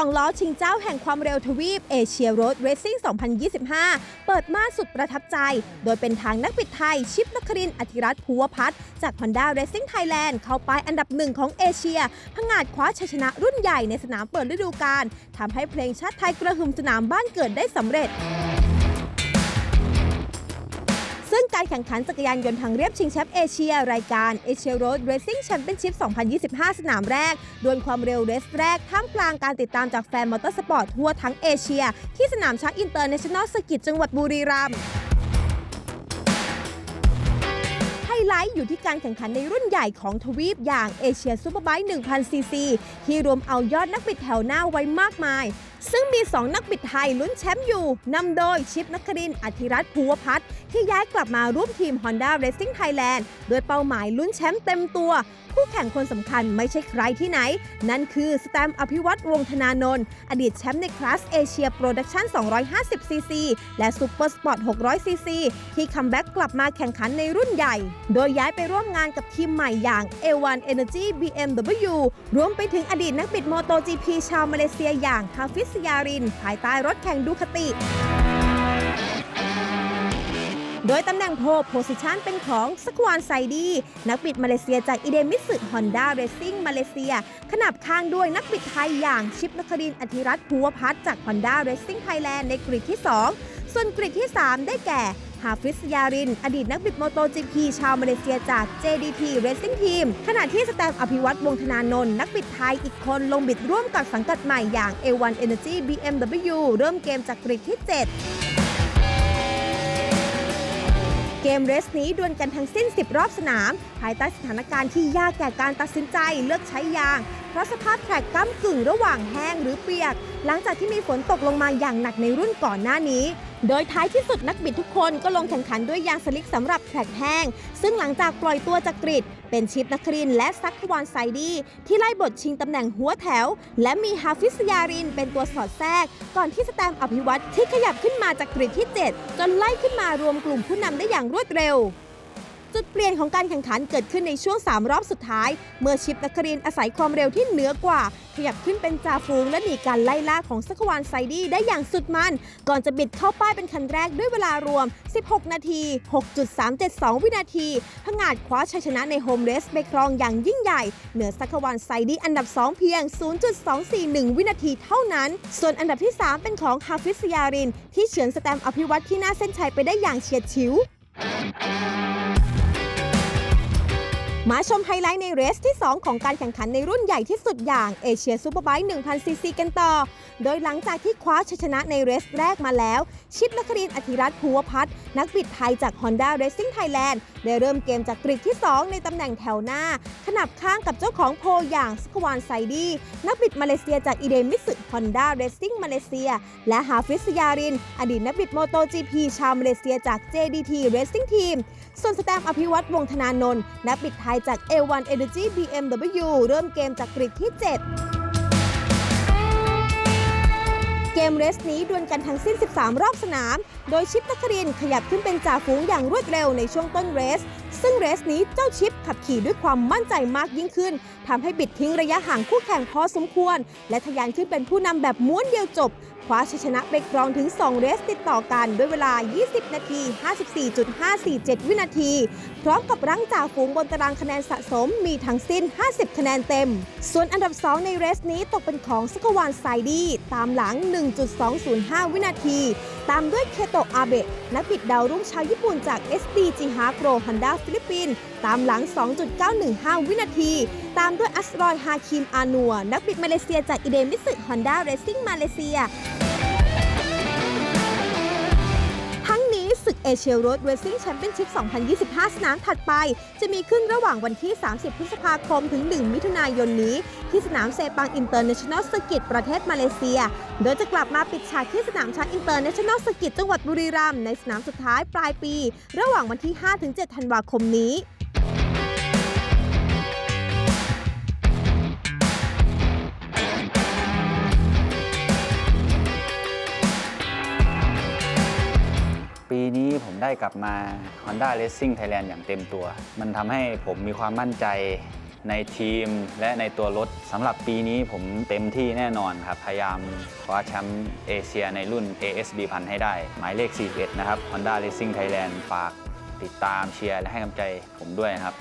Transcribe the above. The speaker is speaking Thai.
2 ล้อชิงเจ้าแห่งความเร็วทวีปเอเชียโรดเรซิ่ง 2025 เปิดม่านสุดประทับใจ โดยเป็นทางนักบิดไทย ชิปนครินอธิรัตน์ภูวพัฒน์จาก Honda Racing Thailand เข้าไปอันดับหนึ่งของเอเชียผงาดคว้าชัยชนะรุ่นใหญ่ในสนามเปิดฤดูกาลทำให้เพลงชาติไทยกระหึ่มสนามบ้านเกิดได้สำเร็จ ซึ่งการแข่งขันจักรยานยนต์ทางเรียบชิงแชมป์เอเชียรายการเอเชียโรดเรซิ่งแชมเปี้ยนชิพ 2025 สนามแรก ดวลความเร็วเรสแรก ท่ามกลางการติดตามจากแฟนมอเตอร์สปอร์ตทั่วทั้งเอเชีย ที่สนามช้างอินเตอร์เนชั่นแนลสกิตจังหวัดบุรีรัมย์ไฮไลท์อยู่ที่การแข่งขันในรุ่นใหญ่ของทวีปอย่างเอเชียซูเปอร์ไบค์1,000ซีซีที่รวมเอายอดนักบิดแถวหน้าไว้มากมาย ซึ่งมี 2 นักบิดไทยลุ้นแชมป์อยู่นำโดยชิปนักครินอธิรัตน์ภูวพัฒน์ที่ย้ายกลับมาร่วมทีม Honda Racing Thailand โดยเป้าหมายลุ้นแชมป์เต็มตัวคู่แข่งคนสำคัญไม่ใช่ใครที่ไหน นั่นคือสแตมอภิวัตวงธนานนท์อดีตแชมป์ในคลาสเอเชียโปรดักชั่น 250 ซีซี และซูเปอร์สปอร์ต 600 ซีซี ที่คัมแบ็กกลับมาแข่งขันในรุ่นใหญ่ โดยย้ายไปร่วมงานกับทีมใหม่อย่าง A1 Energy BMW รวมไปถึงอดีตนักบิดโมโต GP ชาวมาเลเซียอย่างฮาฟิสยาริน ภายใต้รถแข่งดูคติโดยตำแหน่งโพโพสิชันเป็นของสควานไซดี นักบิดมาเลเซียจากอีเดมิสึฮอนด้าเรซิ่งมาเลเซีย ขนับข้างด้วยนักบิดไทยอย่างชิปนครินอธิรัตน์ภูวพัฒน์จากฮอนด้าเรซิ่งไทยแลนด์ในกริดที่ 2 ส่วนกริดที่ 3 ได้แก่ ฮาฟิสยาริน อดีตนักบิดโมโตจีพีชาวมาเลเซียจาก JDT Racing Team ขณะที่สแตมอภิวัตวงธนานนท์นักบิดไทยอีกคนลงบิดร่วมกับสังกัดใหม่อย่าง A1 Energy BMW เริ่มเกมจากกริดที่ 7 เกมเรสนี้ดวลกันทั้งสิ้น 10 รอบสนาม ภายใต้สถานการณ์ที่ยากแก่การตัดสินใจเลือกใช้ยาง เพราะสภาพแทร็กก้ำกึ่งระหว่างแห้งหรือเปียก หลังจากที่มีฝนตกลงมาอย่างหนักในรุ่นก่อนหน้านี้ โดยท้ายที่สุดนักบิดทุกคนก็ลงแข่งขันด้วยยางสลิกสำหรับแทร็กแห้ง ซึ่งหลังจากปล่อยตัวจากกริด เป็นชิปนครินและซักควานไซดีที่ไล่บทชิงตำแหน่งหัวแถว และมีฮาฟิสยารินเป็นตัวสอดแทรก ก่อนที่สแตมอภิวัตที่ขยับขึ้นมาจากกริดที่ 7 จนไล่ขึ้นมารวมกลุ่มผู้นำได้อย่างรวดเร็ว จุดเปลี่ยนของการแข่งขันเกิดขึ้นในช่วง 3 รอบสุดท้าย เมื่อชิปนครินทร์อาศัยความเร็วที่เหนือกว่า ขยับขึ้นเป็นจ่าฝูงและหนีการไล่ล่าของสกวานไซดี้ได้อย่างสุดมัน ก่อนจะบิดเข้าป้ายเป็นคันแรกด้วยเวลารวม 16 นาที 6.372 วินาทีผงาดคว้าชัยชนะในโฮมเรสไปครองอย่างยิ่งใหญ่ เหนือสักวานไซดี้อันดับ 2 เพียง 0.241 วินาทีเท่านั้น ส่วนอันดับที่ 3 เป็นของฮาฟิสยาริน ที่เฉือนสแตมอภิวัตที่หน้าเส้นชัยไปได้อย่างเฉียดฉิว มาชมไฮไลท์ในเรสที่ 2 ของการแข่งขันในรุ่นใหญ่ที่สุดอย่างเอเชียซูเปอร์ไบค์1,000ซีซีกันต่อ โดยหลังจากที่คว้าชัยชนะในเรสแรกมาแล้ว ชิปนครินทร์อธิรัตน์ภูวพัฒน์นักบิดไทยจาก Honda Racing Thailand ได้เริ่มเกมจากกริดที่ 2 ในตำแหน่งแถวหน้า ขนับข้างกับเจ้าของโพอย่างสควานไซดีนักบิดมาเลเซียจากอิเดมิสึ Honda Racing มาเลเซีย และฮาฟิสยาริน อดีตนักบิดโมโต GP ชาวมาเลเซียจาก JDT Racing Team ส่วนสแตมอภิวัตวงธนานนท์นักบิดไทยจาก A1 Energy BMW เริ่มเกมจากกริดที่ 7 มเรสนี้ดวลกันทั้งสิ้น 13 รอบสนาม โดยชิปนครินขยับขึ้นเป็นจ่าฝูงอย่างรวดเร็วในช่วงต้นเรส ซึ่งเรสนี้เจ้าชิปขับขี่ด้วยความมั่นใจมากยิ่งขึ้นทำให้บิดทิ้งระยะห่างคู่แข่งพอสมควร และทะยานขึ้นเป็นผู้นำแบบม้วนเดียวจบ ว้าชัยชนะไปครองถึง 2 เรสติดต่อกันด้วยเวลา 20 นาที 54.547 วินาที พร้อมกับรั้งจ่าฝูงบนตารางคะแนนสะสมมีทั้งสิ้น 50 คะแนนเต็ม ส่วนอันดับ 2 ในเรสนี้ตกเป็นของสกวานไซดี ตามหลัง 1.205 วินาที ตามด้วยเคโตะอาเบะนักบิดดาวรุ่งชาวญี่ปุ่นจาก SDG h a r Pro Honda ฟิลิปปินส์ตามหลัง 2.915 วินาทีตามด้วยอัสรอยฮาคิมอานัว นักบิดมาเลเซียจากอิเดมิสึ Honda Racing มาเลเซีย ทั้งนี้ศึกเอเชียโรดเรซิ่งแชมเปี้ยนชิพ 2025 สนามถัดไป จะมีขึ้นระหว่างวันที่ 30 พฤษภาคมถึง 1 มิถุนายนนี้ ที่สนามเซปังอินเตอร์เนชั่นแนลสกิตประเทศมาเลเซีย โดยจะกลับมาปิดฉากที่สนามช้างอินเตอร์เนชั่นแนลสกิตจังหวัดบุรีรัมย์ในสนามสุดท้ายปลายปี ระหว่างวันที่ 5-7 ธันวาคมนี้ ได้กลับมา Honda Racing Thailand อย่างเต็มตัว มันทำให้ผมมีความมั่นใจในทีมและในตัวรถสำหรับปีนี้ผมเต็มที่แน่นอนครับ พยายามคว้าแชมป์เอเชียในรุ่น ASB พันให้ได้ หมายเลข 41 นะครับ Honda Racing Thailand ฝากติดตามเชียร์และให้กำลังใจผมด้วยนะครับ